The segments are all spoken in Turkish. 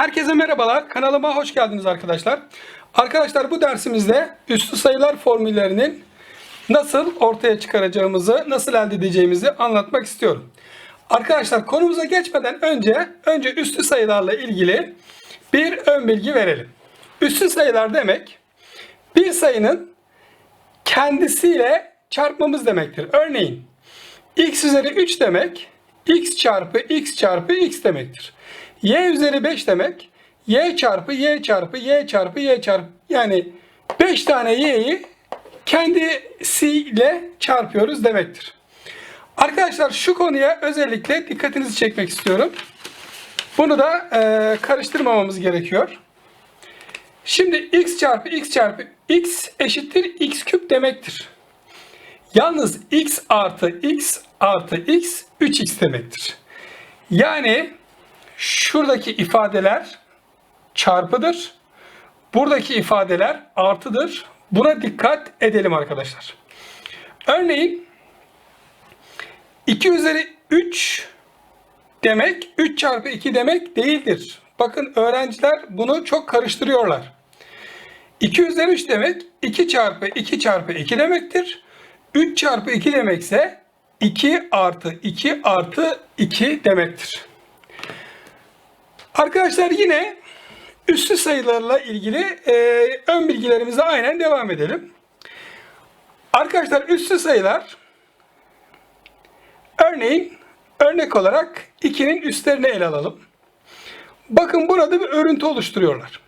Herkese merhabalar. Kanalıma hoş geldiniz arkadaşlar. Arkadaşlar bu dersimizde üstü sayılar formüllerinin nasıl ortaya çıkaracağımızı, nasıl elde edeceğimizi anlatmak istiyorum. Arkadaşlar konumuza geçmeden önce önce üstü sayılarla ilgili bir ön bilgi verelim. Üstü sayılar demek bir sayının kendisiyle çarpmamız demektir. Örneğin x üzeri 3 demek x çarpı x çarpı x demektir. Y üzeri 5 demek y çarpı y çarpı y çarpı y çarpı yani 5 tane y'yi kendisiyle çarpıyoruz demektir. Arkadaşlar şu konuya özellikle dikkatinizi çekmek istiyorum. Bunu da e, karıştırmamamız gerekiyor. Şimdi x çarpı x çarpı x eşittir x küp demektir. Yalnız x artı x artı x 3x demektir. Yani şuradaki ifadeler çarpıdır. Buradaki ifadeler artıdır. Buna dikkat edelim arkadaşlar. Örneğin 2 üzeri 3 demek 3 çarpı 2 demek değildir. Bakın öğrenciler bunu çok karıştırıyorlar. 2 üzeri 3 demek 2 çarpı 2 çarpı 2 demektir. 3 çarpı 2 demekse 2 artı 2 artı 2 demektir. Arkadaşlar yine üstü sayılarla ilgili e, ön bilgilerimize aynen devam edelim. Arkadaşlar üstü sayılar örneğin örnek olarak 2'nin üstlerini ele alalım. Bakın burada bir örüntü oluşturuyorlar.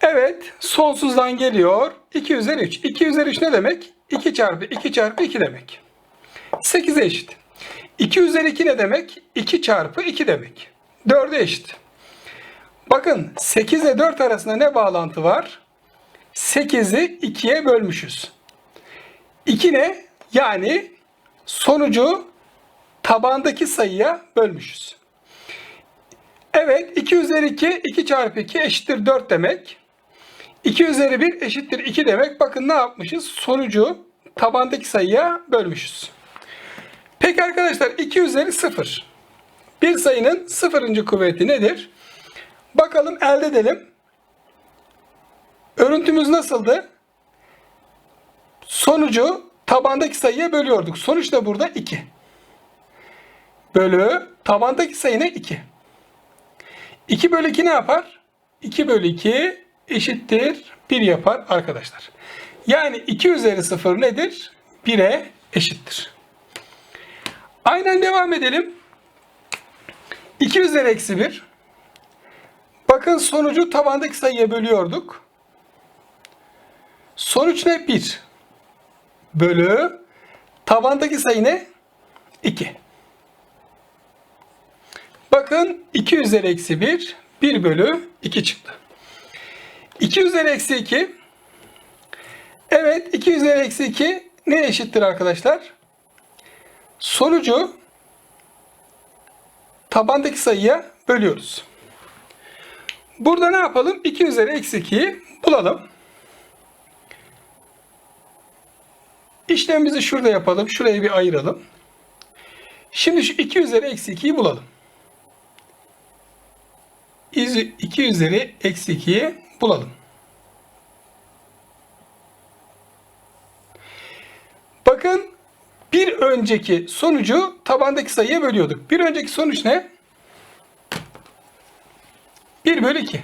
Evet, sonsuzdan geliyor. 2 üzeri 3. 2 üzeri 3 ne demek? 2 çarpı 2 çarpı 2 demek. 8'e eşit. 2 üzeri 2 ne demek? 2 çarpı 2 demek. 4'e eşit. Bakın 8 ile 4 arasında ne bağlantı var? 8'i 2'ye bölmüşüz. 2 ne? Yani sonucu tabandaki sayıya bölmüşüz. Evet 2 üzeri 2, 2 çarpı 2 eşittir 4 demek. 2 üzeri 1 eşittir 2 demek. Bakın ne yapmışız? Sonucu tabandaki sayıya bölmüşüz. Peki arkadaşlar 2 üzeri 0. Bir sayının sıfırıncı kuvveti nedir? Bakalım elde edelim. Örüntümüz nasıldı? Sonucu tabandaki sayıya bölüyorduk. Sonuç da burada 2. Bölü tabandaki sayı ne? 2. 2 bölü 2 ne yapar? 2 bölü 2 eşittir 1 yapar arkadaşlar. Yani 2 üzeri 0 nedir? 1'e eşittir. Aynen devam edelim. 2 üzeri eksi 1. Bakın sonucu tabandaki sayıya bölüyorduk. Sonuç ne? 1. Bölü tabandaki sayı ne? 2. Bakın 2 üzeri eksi 1, 1 bölü 2 çıktı. 2 üzeri eksi 2. Evet 2 üzeri eksi 2 ne eşittir arkadaşlar? Sonucu tabandaki sayıya bölüyoruz. Burada ne yapalım? 2 üzeri eksi 2'yi bulalım. İşlemimizi şurada yapalım. Şurayı bir ayıralım. Şimdi şu 2 üzeri eksi 2'yi bulalım. 2 üzeri eksi 2'yi bulalım. Bakın bir önceki sonucu tabandaki sayıya bölüyorduk. Bir önceki sonuç ne? 1 bölü 2.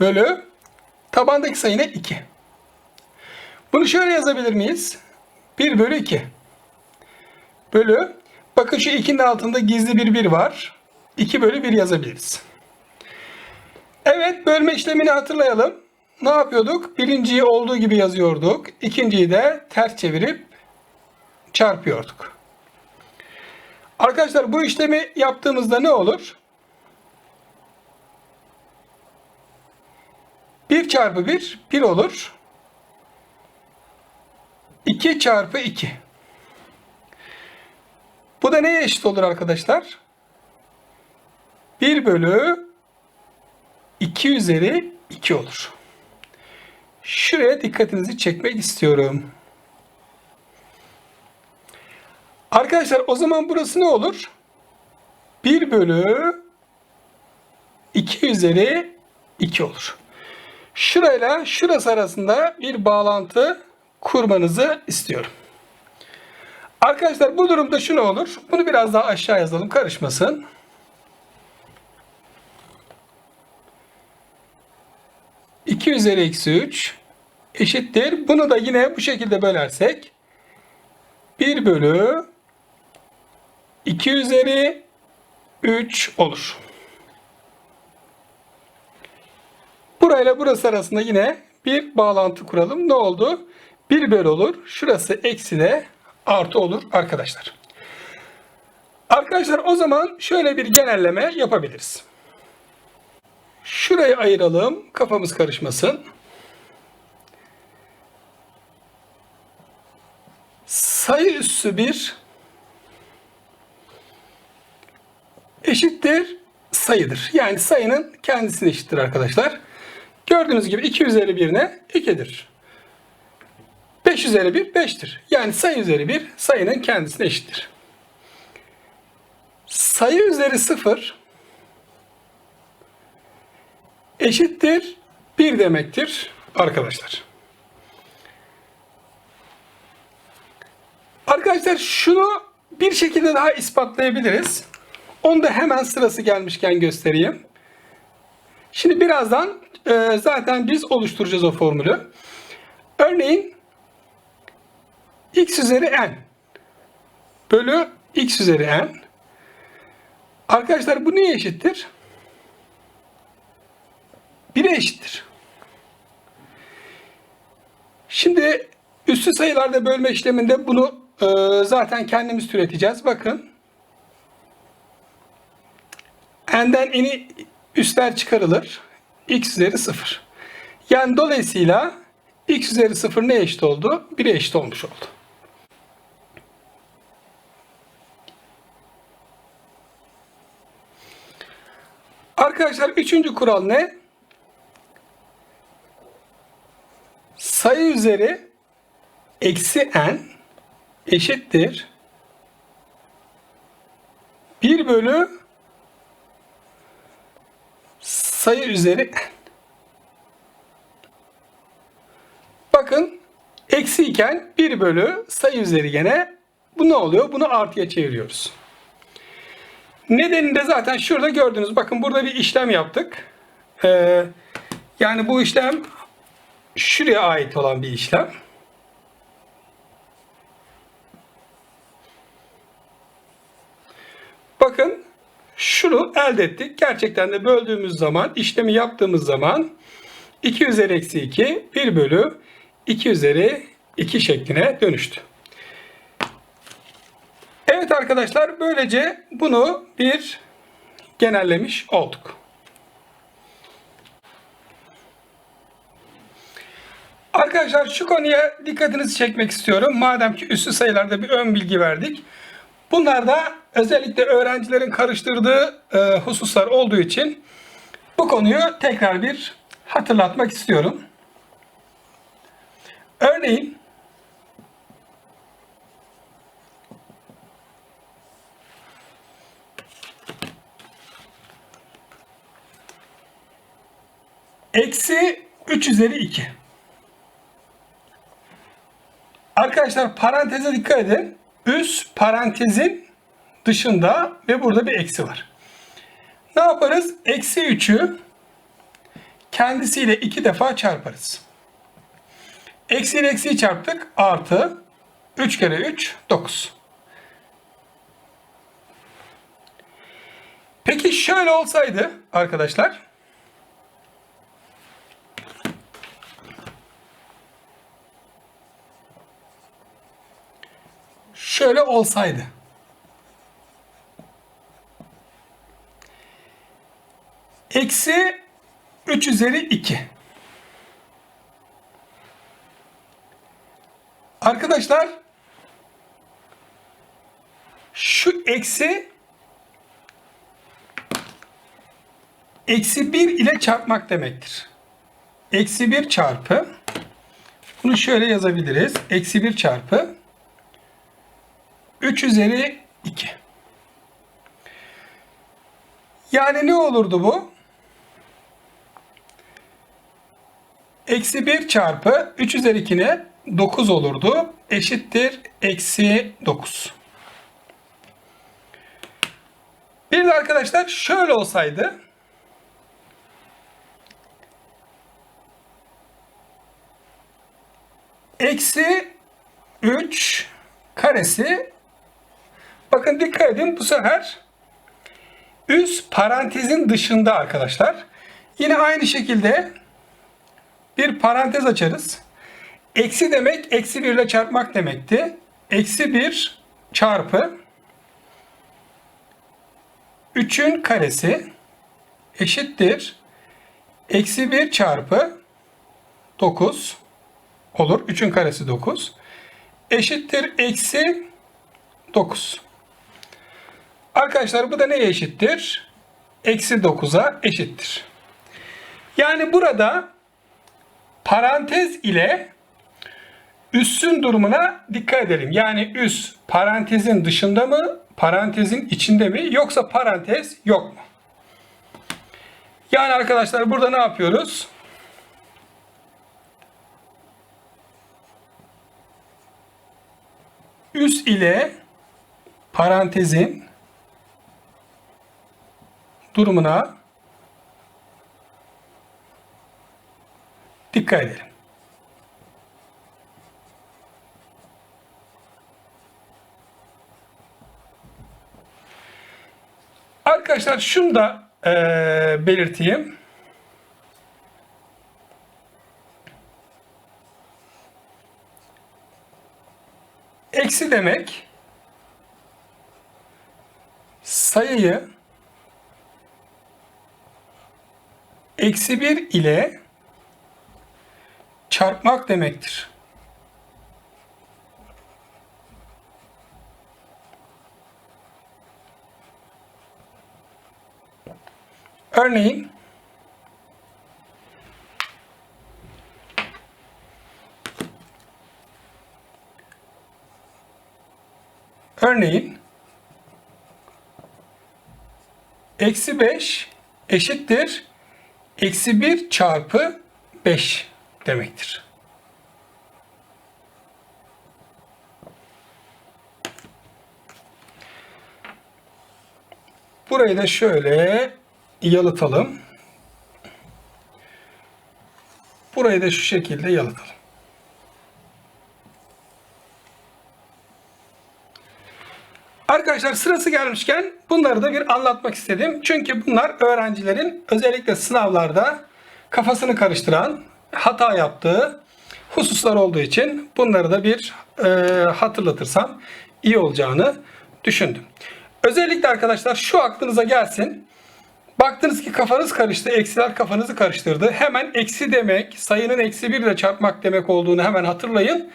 Bölü tabandaki sayı ne? 2. Bunu şöyle yazabilir miyiz? 1 bölü 2. Bölü bakın şu 2'nin altında gizli bir 1 var. 2 bölü 1 yazabiliriz. Evet bölme işlemini hatırlayalım. Ne yapıyorduk? Birinciyi olduğu gibi yazıyorduk. İkinciyi de ters çevirip çarpıyorduk. Arkadaşlar bu işlemi yaptığımızda ne olur? 1 çarpı 1, 1 olur. 2 çarpı 2. Bu da neye eşit olur arkadaşlar? 1 bölü 2 üzeri 2 olur. Şuraya dikkatinizi çekmek istiyorum. Arkadaşlar o zaman burası ne olur? 1 bölü 2 üzeri 2 olur. Şurayla şurası arasında bir bağlantı kurmanızı istiyorum. Arkadaşlar bu durumda şu ne olur? Bunu biraz daha aşağı yazalım karışmasın. İki üzeri eksi 3 eşittir. Bunu da yine bu şekilde bölersek 1 bölü 2 üzeri 3 olur. Burayla burası arasında yine bir bağlantı kuralım. Ne oldu? 1 bölü olur. Şurası eksi de artı olur arkadaşlar. Arkadaşlar o zaman şöyle bir genelleme yapabiliriz. Şurayı ayıralım. Kafamız karışmasın. Sayı üssü 1 eşittir sayıdır. Yani sayının kendisine eşittir arkadaşlar. Gördüğünüz gibi 2 üzeri 1 ne? 2'dir. 5 üzeri 1 5'tir. Yani sayı üzeri 1 sayının kendisine eşittir. Sayı üzeri 0 eşittir 1 demektir arkadaşlar. Arkadaşlar şunu bir şekilde daha ispatlayabiliriz. Onu da hemen sırası gelmişken göstereyim. Şimdi birazdan e, zaten biz oluşturacağız o formülü. Örneğin x üzeri n bölü x üzeri n. Arkadaşlar bu neye eşittir? 1'e eşittir. Şimdi üstü sayılarda bölme işleminde bunu e, zaten kendimiz türeteceğiz. Bakın. n'den n'i üstler çıkarılır. x üzeri 0. Yani dolayısıyla x üzeri 0 ne eşit oldu? 1'e eşit olmuş oldu. Arkadaşlar üçüncü kural ne? Sayı üzeri eksi n eşittir 1 bölü sayı üzeri n. Bakın eksi iken 1 bölü sayı üzeri gene bu ne oluyor? Bunu artıya çeviriyoruz. Nedenini de zaten şurada gördünüz. Bakın burada bir işlem yaptık. Ee, yani bu işlem şuraya ait olan bir işlem. Bakın şunu elde ettik. Gerçekten de böldüğümüz zaman, işlemi yaptığımız zaman 2 üzeri eksi 2, 1 bölü 2 üzeri 2 şekline dönüştü. Evet arkadaşlar böylece bunu bir genellemiş olduk. Arkadaşlar şu konuya dikkatinizi çekmek istiyorum. Madem ki üstü sayılarda bir ön bilgi verdik. Bunlar da özellikle öğrencilerin karıştırdığı e, hususlar olduğu için bu konuyu tekrar bir hatırlatmak istiyorum. Örneğin eksi 3 üzeri 2. Arkadaşlar paranteze dikkat edin. Üst parantezin dışında ve burada bir eksi var. Ne yaparız? Eksi 3'ü kendisiyle iki defa çarparız. Eksi ile eksiyi çarptık. Artı 3 kere 3 9. Peki şöyle olsaydı arkadaşlar. Şöyle olsaydı. Eksi 3 üzeri 2. Arkadaşlar şu eksi eksi 1 ile çarpmak demektir. Eksi 1 çarpı bunu şöyle yazabiliriz. Eksi 1 çarpı 3 üzeri 2. Yani ne olurdu bu? Eksi 1 çarpı 3 üzeri 2'ne 9 olurdu. Eşittir eksi 9. Bir de arkadaşlar şöyle olsaydı. Eksi 3 karesi bakın dikkat edin bu sefer üst parantezin dışında arkadaşlar. Yine aynı şekilde bir parantez açarız. Eksi demek eksi 1 ile çarpmak demekti. Eksi 1 çarpı 3'ün karesi eşittir. Eksi 1 çarpı 9 olur. 3'ün karesi 9. Eşittir eksi 9. Arkadaşlar bu da neye eşittir? Eksi 9'a eşittir. Yani burada parantez ile üssün durumuna dikkat edelim. Yani üs parantezin dışında mı, parantezin içinde mi yoksa parantez yok mu? Yani arkadaşlar burada ne yapıyoruz? Üs ile parantezin durumuna dikkat edelim. Arkadaşlar şunu da e, belirteyim. Eksi demek sayıyı eksi 1 ile çarpmak demektir. Örneğin Örneğin eksi 5 eşittir eksi 1 çarpı 5 demektir. Burayı da şöyle yalıtalım. Burayı da şu şekilde yalıtalım. Arkadaşlar sırası gelmişken bunları da bir anlatmak istedim. Çünkü bunlar öğrencilerin özellikle sınavlarda kafasını karıştıran, hata yaptığı hususlar olduğu için bunları da bir e, hatırlatırsam iyi olacağını düşündüm. Özellikle arkadaşlar şu aklınıza gelsin. Baktınız ki kafanız karıştı, eksiler kafanızı karıştırdı. Hemen eksi demek, sayının eksi 1 ile çarpmak demek olduğunu hemen hatırlayın.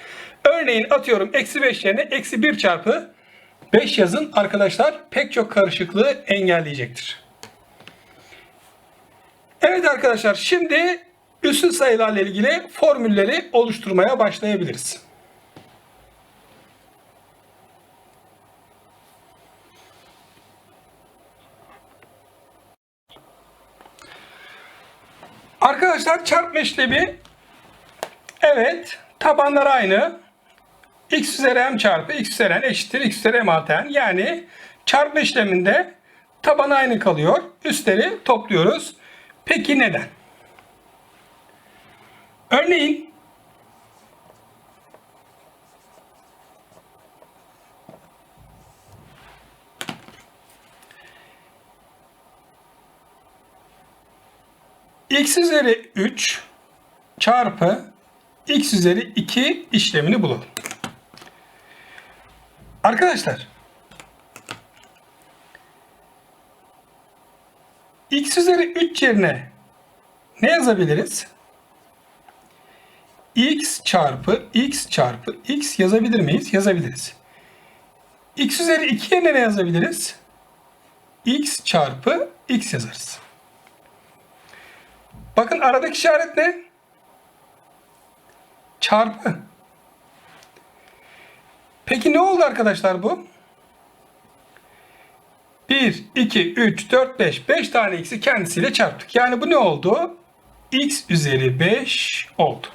Örneğin atıyorum eksi 5 yerine eksi 1 çarpı 5 yazın arkadaşlar pek çok karışıklığı engelleyecektir. Evet arkadaşlar şimdi üssü sayılarla ilgili formülleri oluşturmaya başlayabiliriz. Arkadaşlar çarpma işlemi evet tabanlar aynı. X üzeri m çarpı x üzeri n eşittir x üzeri m artı n. Yani çarpma işleminde taban aynı kalıyor. Üstleri topluyoruz. Peki neden? Örneğin x üzeri 3 çarpı x üzeri 2 işlemini bulalım. Arkadaşlar x üzeri 3 yerine ne yazabiliriz? x çarpı x çarpı x yazabilir miyiz? Yazabiliriz. x üzeri 2 yerine ne yazabiliriz? x çarpı x yazarız. Bakın aradaki işaret ne? Çarpı. Peki ne oldu arkadaşlar bu? 1, 2, 3, 4, 5. 5 tane x'i kendisiyle çarptık. Yani bu ne oldu? x üzeri 5 oldu.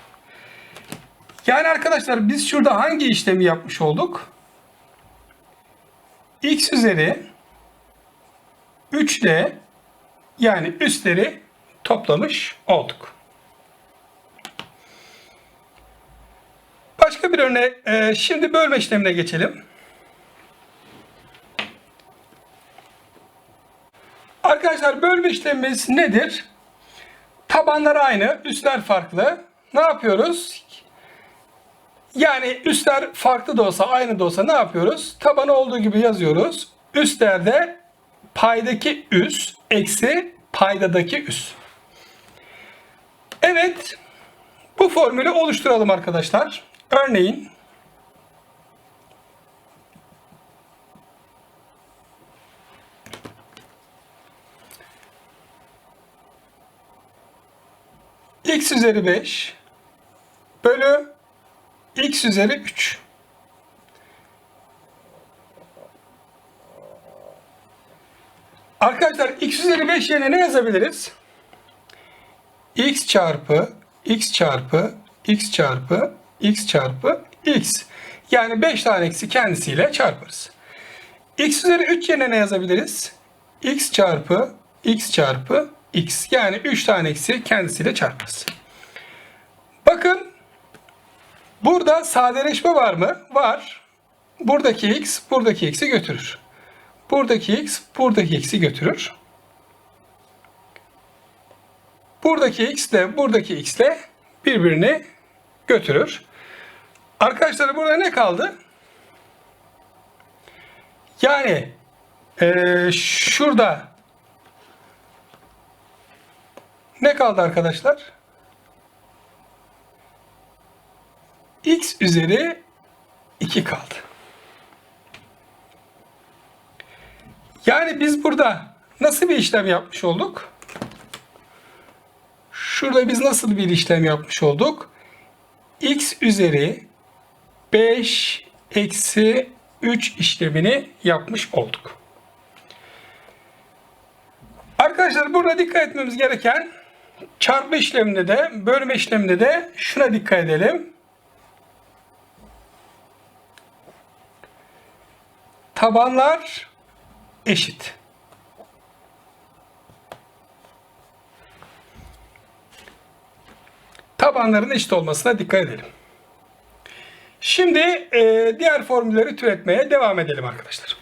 Yani arkadaşlar biz şurada hangi işlemi yapmış olduk? x üzeri 3 ile yani üstleri toplamış olduk. Başka bir örnek, e, şimdi bölme işlemine geçelim. Arkadaşlar bölme işlemimiz nedir? Tabanlar aynı, üstler farklı. Ne yapıyoruz? Yani üstler farklı da olsa, aynı da olsa ne yapıyoruz? Tabanı olduğu gibi yazıyoruz. Üstlerde paydaki üs eksi paydadaki üs. Evet, bu formülü oluşturalım arkadaşlar. Örneğin x üzeri 5 bölü x üzeri 3. Arkadaşlar x üzeri 5 yerine ne yazabiliriz? x çarpı x çarpı x çarpı x çarpı x. Yani 5 tane eksi kendisiyle çarparız. x üzeri 3 yerine ne yazabiliriz? x çarpı x çarpı x. Yani 3 tane eksi kendisiyle çarparız. Bakın burada sadeleşme var mı? Var. Buradaki x buradaki x'i götürür. Buradaki x buradaki x'i götürür. Buradaki x de buradaki x ile birbirini götürür. Arkadaşlar burada ne kaldı? Yani ee, şurada ne kaldı arkadaşlar? x üzeri 2 kaldı. Yani biz burada nasıl bir işlem yapmış olduk? Şurada biz nasıl bir işlem yapmış olduk? x üzeri 5 eksi 3 işlemini yapmış olduk. Arkadaşlar burada dikkat etmemiz gereken çarpma işleminde de bölme işleminde de şuna dikkat edelim. Tabanlar eşit. Tabanların eşit olmasına dikkat edelim. Şimdi e, diğer formülleri türetmeye devam edelim arkadaşlar.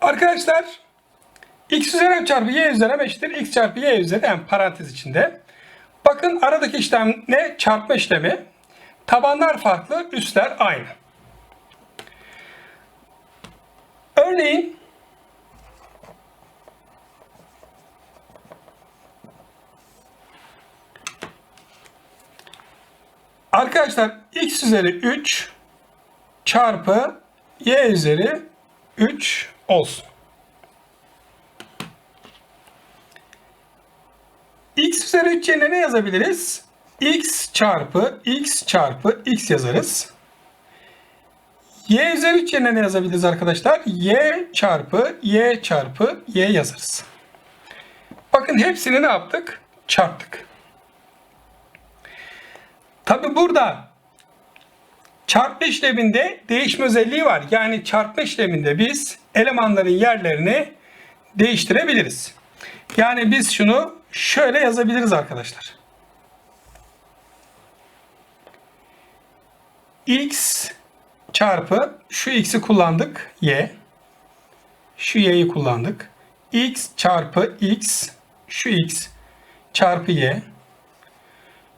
Arkadaşlar x üzeri çarpı y üzeri eşittir x çarpı y üzeri m parantez içinde. Bakın aradaki işlem ne? Çarpma işlemi. Tabanlar farklı, üstler aynı. Örneğin Arkadaşlar x üzeri 3 çarpı y üzeri 3 olsun. x üzeri 3 yerine ne yazabiliriz? x çarpı x çarpı x yazarız. y üzeri 3 yerine ne yazabiliriz arkadaşlar? y çarpı y çarpı y yazarız. Bakın hepsini ne yaptık? Çarptık. Tabi burada çarpma işleminde değişme özelliği var. Yani çarpma işleminde biz elemanların yerlerini değiştirebiliriz. Yani biz şunu şöyle yazabiliriz arkadaşlar. x çarpı şu x'i kullandık y. Şu y'yi kullandık. x çarpı x şu x çarpı y.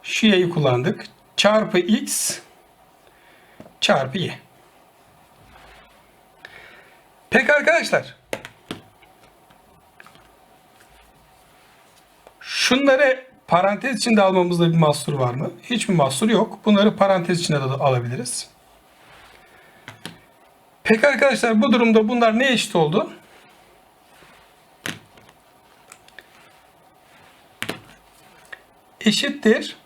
Şu y'yi kullandık. Çarpı x çarpı y. Peki arkadaşlar. Şunları parantez içinde almamızda bir mahsur var mı? Hiçbir mahsur yok. Bunları parantez içinde de alabiliriz. Peki arkadaşlar bu durumda bunlar ne eşit oldu? Eşittir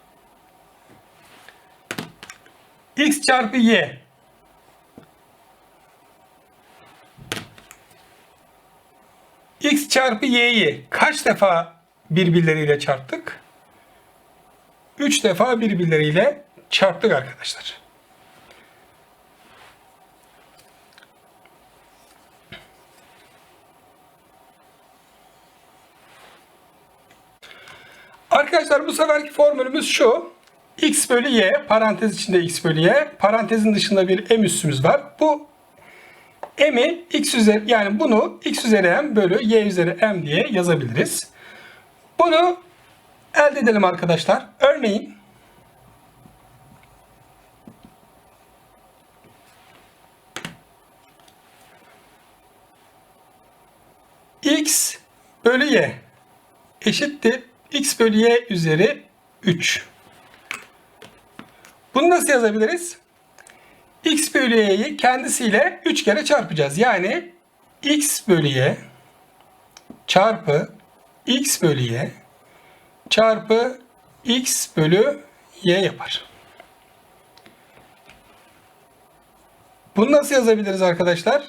x çarpı y. x çarpı y'yi kaç defa birbirleriyle çarptık? 3 defa birbirleriyle çarptık arkadaşlar. Arkadaşlar bu seferki formülümüz şu x bölü y, parantez içinde x bölü y, parantezin dışında bir m üssümüz var. Bu m'i x üzeri yani bunu x üzeri m bölü y üzeri m diye yazabiliriz. Bunu elde edelim arkadaşlar. Örneğin x bölü y eşittir x bölü y üzeri 3. Bunu nasıl yazabiliriz? x bölü y'yi kendisiyle 3 kere çarpacağız. Yani x bölü y çarpı x bölü y çarpı x bölü y yapar. Bunu nasıl yazabiliriz arkadaşlar?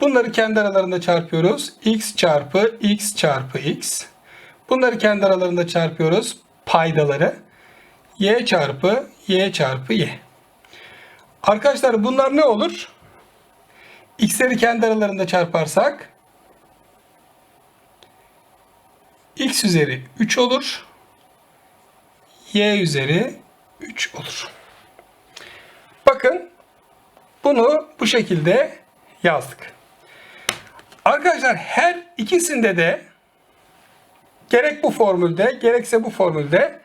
Bunları kendi aralarında çarpıyoruz. x çarpı x çarpı x. Bunları kendi aralarında çarpıyoruz. Paydaları. y çarpı y çarpı y. Arkadaşlar bunlar ne olur? x'leri kendi aralarında çarparsak x üzeri 3 olur. y üzeri 3 olur. Bakın bunu bu şekilde yazdık. Arkadaşlar her ikisinde de gerek bu formülde gerekse bu formülde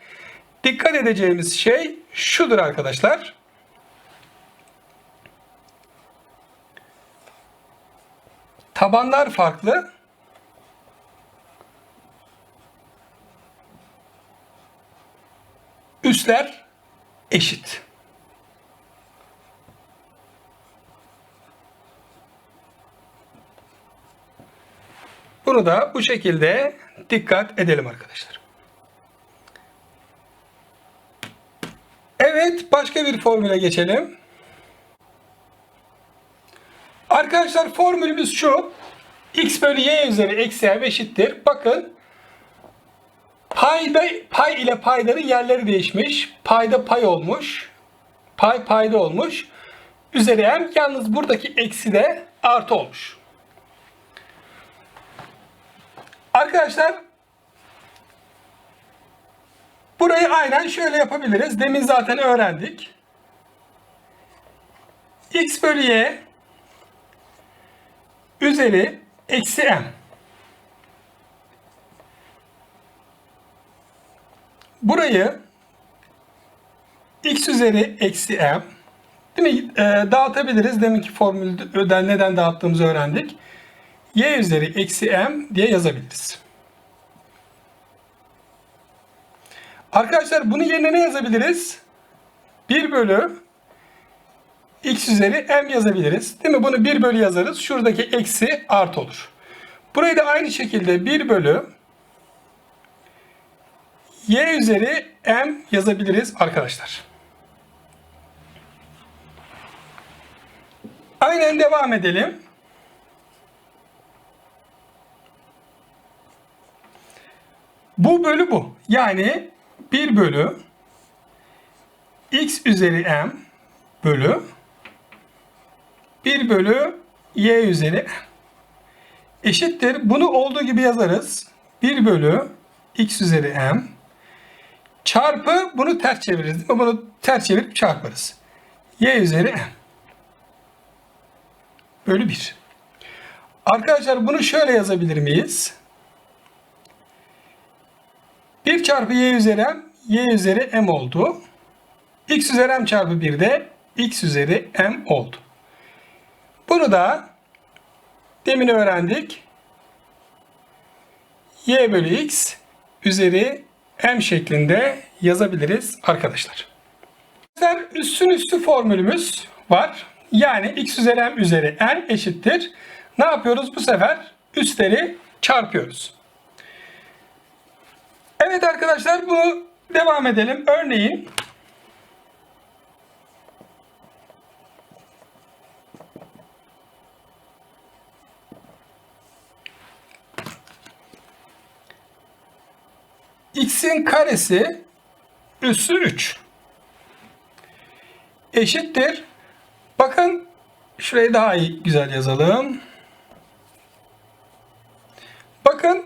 dikkat edeceğimiz şey şudur arkadaşlar. Tabanlar farklı. Üsler eşit. Bunu da bu şekilde dikkat edelim arkadaşlar. Evet başka bir formüle geçelim. Arkadaşlar formülümüz şu. x bölü y üzeri eksi m eşittir. Bakın payda pay ile payların yerleri değişmiş. Payda pay olmuş. Pay payda olmuş. Üzeri m yalnız buradaki eksi de artı olmuş. Arkadaşlar burayı aynen şöyle yapabiliriz. Demin zaten öğrendik. x bölü y üzeri eksi m. Burayı x üzeri eksi m değil mi? E, dağıtabiliriz. Deminki formülden neden dağıttığımızı öğrendik y üzeri eksi m diye yazabiliriz. Arkadaşlar bunu yerine ne yazabiliriz? 1 bölü x üzeri m yazabiliriz. Değil mi? Bunu 1 bölü yazarız. Şuradaki eksi artı olur. Burayı da aynı şekilde 1 bölü y üzeri m yazabiliriz arkadaşlar. Aynen devam edelim. Bu bölü bu. Yani 1 bölü x üzeri m bölü 1 bölü y üzeri eşittir. Bunu olduğu gibi yazarız. 1 bölü x üzeri m çarpı bunu ters çeviririz. Değil mi? Bunu ters çevirip çarparız. y üzeri m bölü 1. Arkadaşlar bunu şöyle yazabilir miyiz? 1 çarpı y üzeri m, y üzeri m oldu. x üzeri m çarpı 1 de x üzeri m oldu. Bunu da demin öğrendik. y bölü x üzeri m şeklinde yazabiliriz arkadaşlar. Üstün üstü formülümüz var. Yani x üzeri m üzeri n eşittir. Ne yapıyoruz bu sefer? Üstleri çarpıyoruz. Evet arkadaşlar bu devam edelim. Örneğin x'in karesi üssü 3 eşittir. Bakın şurayı daha iyi, güzel yazalım. Bakın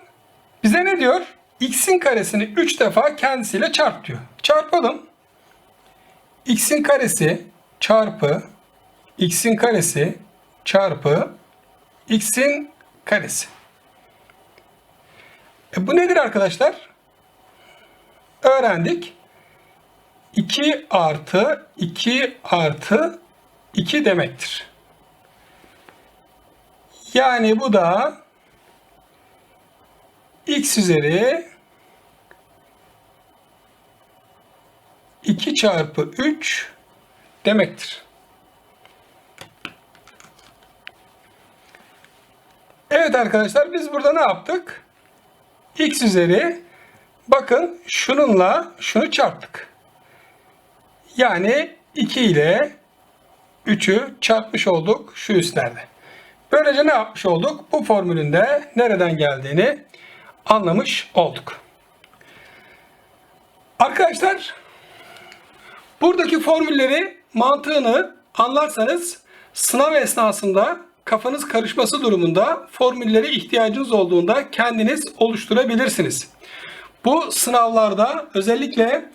bize ne diyor? X'in karesini 3 defa kendisiyle çarp diyor. Çarpalım. x'in karesi çarpı x'in karesi çarpı x'in karesi. E bu nedir arkadaşlar? Öğrendik. 2 artı 2 artı 2 demektir. Yani bu da x üzeri 2 çarpı 3 demektir. Evet arkadaşlar biz burada ne yaptık? x üzeri bakın şununla şunu çarptık. Yani 2 ile 3'ü çarpmış olduk şu üstlerde. Böylece ne yapmış olduk? Bu formülün de nereden geldiğini anlamış olduk. Arkadaşlar buradaki formülleri mantığını anlarsanız sınav esnasında kafanız karışması durumunda formüllere ihtiyacınız olduğunda kendiniz oluşturabilirsiniz. Bu sınavlarda özellikle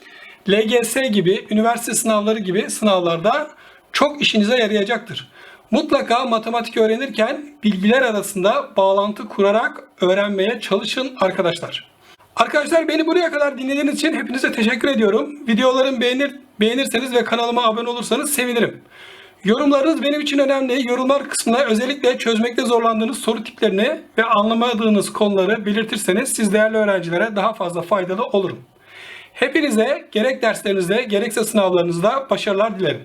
LGS gibi, üniversite sınavları gibi sınavlarda çok işinize yarayacaktır. Mutlaka matematik öğrenirken bilgiler arasında bağlantı kurarak öğrenmeye çalışın arkadaşlar. Arkadaşlar beni buraya kadar dinlediğiniz için hepinize teşekkür ediyorum. Videolarımı beğenir, beğenirseniz ve kanalıma abone olursanız sevinirim. Yorumlarınız benim için önemli. Yorumlar kısmına özellikle çözmekte zorlandığınız soru tiplerini ve anlamadığınız konuları belirtirseniz siz değerli öğrencilere daha fazla faydalı olurum. Hepinize gerek derslerinizde gerekse sınavlarınızda başarılar dilerim.